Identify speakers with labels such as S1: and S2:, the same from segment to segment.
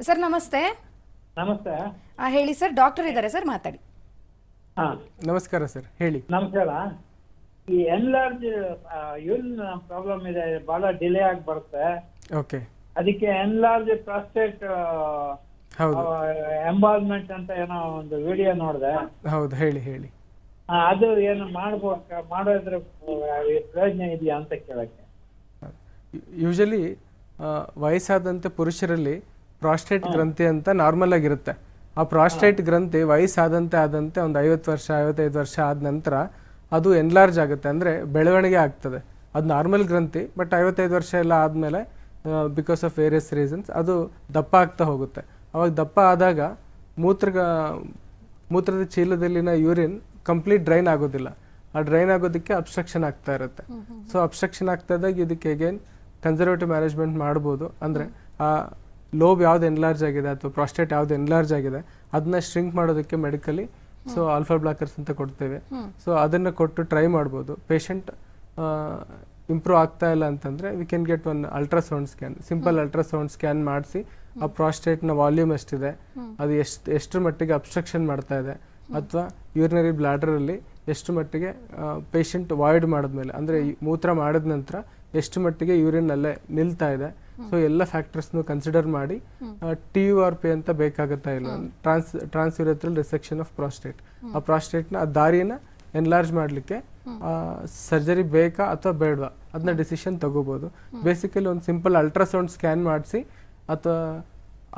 S1: Sir ನಮಸ್ತೆ.
S2: ನಮಸ್ತೆ.
S1: ಆ, ಹೇಳಿ ಸರ್ ಡಾಕ್ಟರ್ ಇದ್ದಾರೆ ಸರ್ ಮಾತಾಡಿ.
S2: ಹಾ.
S3: ನಮಸ್ಕಾರ ಸರ್ ಹೇಳಿ.
S2: ನಮಸ್ಕಾರ. ಈ ಎನ್ಲಾರ್ಜ್ ಯೂರಿನ್ ಪ್ರಾಬ್ಲಮ್ ಇದೆ ಬಹಳ ಡಿಲೇ ಆಗಿ ಬರುತ್ತೆ.
S3: ಓಕೆ.
S2: ಅದಕ್ಕೆ ಎನ್ಲಾರ್ಜ್ ಪ್ರಾಸ್ಟೇಟ್
S3: ಹೌದು.
S2: ಎಂಬಾಲ್ಮೆಂಟ್ ಅಂತ ಏನೋ ಒಂದು ವಿಡಿಯೋ ನೋಡಿದೆ.
S3: ಹೌದು ಹೇಳಿ ಹೇಳಿ.
S2: ಅದು ಏನು ಮಾಡ್ಬೇಕು ಮಾಡೋದ್ರ ಆ, ಪ್ರಯೋಜನ ಇದೆಯಾ ಅಂತ ಕೇಳಕ್ಕೆ.
S3: ಯೂಶಲಿ ವಯಸ್ಸಾದಂಥ ಪುರುಷರಲ್ಲಿ ಪ್ರಾಸ್ಟೇಟ್ ಗ್ರಂಥಿ ಅಂತ ನಾರ್ಮಲ್ ಆಗಿರುತ್ತೆ. ಆ ಪ್ರಾಸ್ಟೇಟ್ ಗ್ರಂಥಿ ವಯಸ್ಸಾದಂತೆ ಆದಂತೆ ಒಂದು ಐವತ್ತು ವರ್ಷ ಐವತ್ತೈದು ವರ್ಷ ಆದ ನಂತರ ಅದು ಎನ್ಲಾರ್ಜ್ ಆಗುತ್ತೆ. ಅಂದರೆ ಬೆಳವಣಿಗೆ ಆಗ್ತದೆ. ಅದು ನಾರ್ಮಲ್ ಗ್ರಂಥಿ ಬಟ್ ಐವತ್ತೈದು ವರ್ಷ ಎಲ್ಲ ಆದಮೇಲೆ ಬಿಕಾಸ್ ಆಫ್ ವೇರಿಯಸ್ ರೀಸನ್ಸ್ ಅದು ದಪ್ಪ ಆಗ್ತಾ ಹೋಗುತ್ತೆ. ಅವಾಗ ದಪ್ಪ ಆದಾಗ ಮೂತ್ರ ಮೂತ್ರದ ಚೀಲದಲ್ಲಿನ ಯೂರಿನ್ ಕಂಪ್ಲೀಟ್ ಡ್ರೈನ್ ಆಗೋದಿಲ್ಲ. ಆ ಡ್ರೈನ್ ಆಗೋದಕ್ಕೆ ಅಬ್ಸ್ಟ್ರಕ್ಷನ್ ಆಗ್ತಾ ಇರುತ್ತೆ. ಸೊ ಅಬ್ಸ್ಟ್ರಕ್ಷನ್ ಆಗ್ತಾ ಇದ್ದಾಗ ಇದಕ್ಕೆ ಅಗೇನ್ ಕನ್ಸರ್ವೇಟಿವ್ ಮ್ಯಾನೇಜ್ಮೆಂಟ್ ಮಾಡ್ಬೋದು. ಅಂದರೆ ಆ ಲೋಬ್ ಯಾವ್ದು ಎನ್ಲಾರ್ಜ್ ಆಗಿದೆ ಅಥವಾ ಪ್ರಾಸ್ಟೇಟ್ ಯಾವ್ದು ಎನ್ಲಾರ್ಜ್ ಆಗಿದೆ ಅದನ್ನ ಶ್ರಿಂಕ್ ಮಾಡೋದಕ್ಕೆ ಮೆಡಿಕಲಿ ಸೊ ಆಲ್ಫಾ ಬ್ಲಾಕರ್ಸ್ ಅಂತ ಕೊಡ್ತೇವೆ. ಸೊ ಅದನ್ನ ಕೊಟ್ಟು ಟ್ರೈ ಮಾಡ್ಬೋದು. ಪೇಷಂಟ್ ಇಂಪ್ರೂವ್ ಆಗ್ತಾ ಇಲ್ಲ ಅಂತಂದ್ರೆ we can get one ultrasound scan simple ultrasound scan ಮಾಡಿಸಿ ಆ ಪ್ರಾಸ್ಟೇಟ್ನ ವಾಲ್ಯೂಮ್ ಎಷ್ಟಿದೆ ಅದು ಎಷ್ಟು ಎಷ್ಟರ ಮಟ್ಟಿಗೆ ಅಬ್ಸ್ಟ್ರಕ್ಷನ್ ಮಾಡ್ತಾ ಇದೆ ಅಥವಾ ಯೂರಿನರಿ ಬ್ಲಾಡರಲ್ಲಿ ಎಷ್ಟು ಮಟ್ಟಿಗೆ ಪೇಷಂಟ್ ವಾಯ್ಡ್ ಮಾಡಿದ್ಮೇಲೆ ಅಂದ್ರೆ ಮೂತ್ರ ಮಾಡಿದ ನಂತರ ಎಷ್ಟು ಮಟ್ಟಿಗೆ ಯೂರಿನ್ ಅಲ್ಲೇ ನಿಲ್ತಾ ಇದೆ ಸೊ ಎಲ್ಲ ಫ್ಯಾಕ್ಟರ್ಸ್ನು ಕನ್ಸಿಡರ್ ಮಾಡಿ ಟಿ ಯು ಆರ್ ಪಿ ಅಂತ ಬೇಕಾಗುತ್ತಾ ಇಲ್ಲ? Trans transurethral resection of prostate ಆ ಪ್ರಾಸ್ಟೇಟ್ನ ಆ ದಾರಿನ ಎನ್ಲಾರ್ಜ್ ಮಾಡಲಿಕ್ಕೆ ಸರ್ಜರಿ ಬೇಕಾ ಅಥವಾ ಬೇಡವಾ? ಅದನ್ನ ಡಿಸಿಷನ್ ತಗೋಬೋದು. ಬೇಸಿಕಲಿ ಒಂದು ಸಿಂಪಲ್ ಅಲ್ಟ್ರಾಸೌಂಡ್ ಸ್ಕ್ಯಾನ್ ಮಾಡಿಸಿ ಅಥವಾ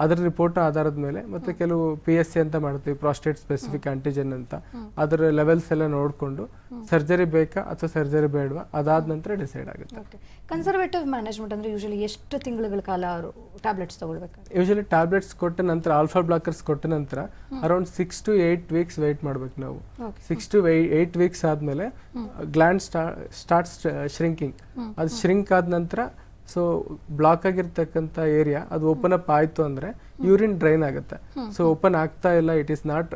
S3: ಅದರ ರಿಪೋರ್ಟ್ ಆಧಾರದ ಮೇಲೆ ಮತ್ತೆ ಕೆಲವು ಪಿ ಎಸ್ ಸಿ ಅಂತ ಮಾಡ್ತೀವಿ ಪ್ರಾಸ್ಟೇಟ್ ಸ್ಪೆಸಿಫಿಕ್ ಆಂಟಿಜೆನ್ ಅಂತ. ಅದರ ಲೆವೆಲ್ಸ್ ಎಲ್ಲ ನೋಡಿಕೊಂಡು ಸರ್ಜರಿ ಬೇಕಾ ಅಥವಾ ಸರ್ಜರಿ ಬೇಡವಾ ಅದಾದ ನಂತರ ಡಿಸೈಡ್ ಆಗುತ್ತೆ.
S1: ಕನ್ಸರ್ವೇಟಿವ್ ಮ್ಯಾನೇಜ್ಮೆಂಟ್ ಅಂದ್ರೆ ಯೂಶಲಿ ಎಷ್ಟು ತಿಂಗಳುಗಳ ಕಾಲ ಅವರು ಟ್ಯಾಬ್ಲೆಟ್ಸ್ ತಗೊಳ್ಬೇಕು
S3: ಯೂಶಲಿ ಟ್ಯಾಬ್ಲೆಟ್ಸ್ ಕೊಟ್ಟ ನಂತರ ಆಲ್ಫಾ ಬ್ಲಾಕರ್ಸ್ ಕೊಟ್ಟ ನಂತರ around six to eight weeks wait ಮಾಡ್ಬೇಕು ನಾವು. ಸಿಕ್ಸ್ ಟು ಏಯ್ಟ್ ವೀಕ್ಸ್ ಆದಮೇಲೆ ಗ್ಲ್ಯಾಂಡ್ ಸ್ಟಾರ್ಟ್ ಶ್ರಿಂಕಿಂಗ್ ಅದು ಶ್ರಿಂಕ್ ಆದ ನಂತರ ಸೊ ಬ್ಲಾಕ್ ಆಗಿರ್ತಕ್ಕಂಥ ಏರಿಯಾ ಅದು ಓಪನ್ ಅಪ್ ಆಯಿತು ಅಂದ್ರೆ ಯೂರಿನ್ ಡ್ರೈನ್ ಆಗುತ್ತೆ. ಸೊ ಓಪನ್ ಆಗ್ತಾ ಇಲ್ಲ. It is not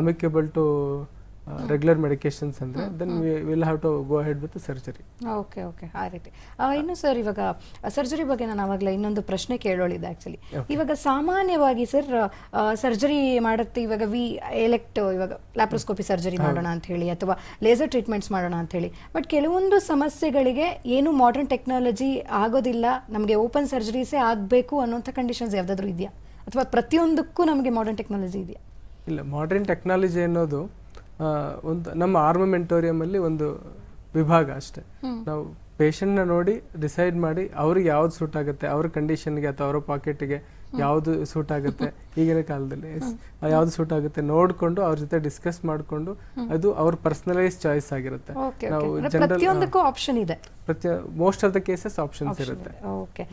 S3: amicable to regular medications ಅಂದ್ರೆ then will have to go ahead with surgery
S1: okay okay ಆ ರೀತಿ. ಆ, ಇನ್ನು ಸರ್ ಇವಾಗ ಸರ್ಜರಿ ಬಗ್ಗೆ ನಾನು ಆವಾಗಲೇ ಇನ್ನೊಂದು ಪ್ರಶ್ನೆ ಕೇಳೋಳಿದೆ ಆಕ್ಚುಲಿ ಇವಾಗ ಸಾಮಾನ್ಯವಾಗಿ ಸರ್ ಸರ್ಜರಿ ಮಾಡುತ್ತೆ ಇವಾಗ ವಿ ಎಲೆಕ್ಟ್ ಇವಾಗ ಲ್ಯಾಪ್ರೋಸ್ಕೋಪಿ ಸರ್ಜರಿ ಮಾಡೋಣ ಅಂತ ಹೇಳಿ ಅಥವಾ ಲೇಸರ್ ಟ್ರೀಟ್ಮೆಂಟ್ಸ್ ಮಾಡೋಣ ಅಂತ ಹೇಳಿ. ಬಟ್ ಕೆಲವೊಂದು ಸಮಸ್ಯೆಗಳಿಗೆ ಏನು ಮಾಡರ್ನ್ ಟೆಕ್ನಾಲಜಿ ಆಗೋದಿಲ್ಲ ನಮಗೆ ಓಪನ್ ಸರ್ಜರೀಸೇ ಆಗಬೇಕು ಅನ್ನೋಂಥ ಕಂಡೀಷನ್ಸ್ ಯಾವುದಾದ್ರೂ ಇದೆಯಾ? ಅಥವಾ ಪ್ರತಿಯೊಂದಕ್ಕೂ ನಮಗೆ ಮಾಡರ್ನ್ ಟೆಕ್ನಾಲಜಿ ಇದೆಯಾ?
S3: ಇಲ್ಲ ಮಾಡರ್ನ್ ಟೆಕ್ನಾಲಜಿ ಅನ್ನೋದು ಒಂದು ನಮ್ಮ ಆರ್ಮಮೆಂಟೋರಿಯಂ ಅಲ್ಲಿ ಒಂದು ವಿಭಾಗ ಅಷ್ಟೇ. ನಾವು ಪೇಷಂಟ್ನ ನೋಡಿ ಡಿಸೈಡ್ ಮಾಡಿ ಅವ್ರಿಗೆ ಯಾವ್ದು ಸೂಟ್ ಆಗುತ್ತೆ ಅವ್ರ ಕಂಡೀಷನ್ಗೆ ಅಥವಾ ಅವರ ಪಾಕೆಟ್ಗೆ ಯಾವ್ದು ಸೂಟ್ ಆಗುತ್ತೆ ಈಗಿನ ಕಾಲದಲ್ಲಿ. ಯಾವ್ದು ಸೂಟ್ ಆಗುತ್ತೆ ನೋಡ್ಕೊಂಡು ಅವ್ರ ಜೊತೆ ಡಿಸ್ಕಸ್ ಮಾಡ್ಕೊಂಡು ಅದು ಅವ್ರ ಪರ್ಸನಲೈಸ್ ಚಾಯ್ಸ್ ಆಗಿರುತ್ತೆ. ನಾವು ಜನರಲ್
S1: ಆಪ್ಷನ್ ಇದೆ.
S3: ಪ್ರತಿ most of the cases options ಇರುತ್ತೆ.
S1: ಓಕೆ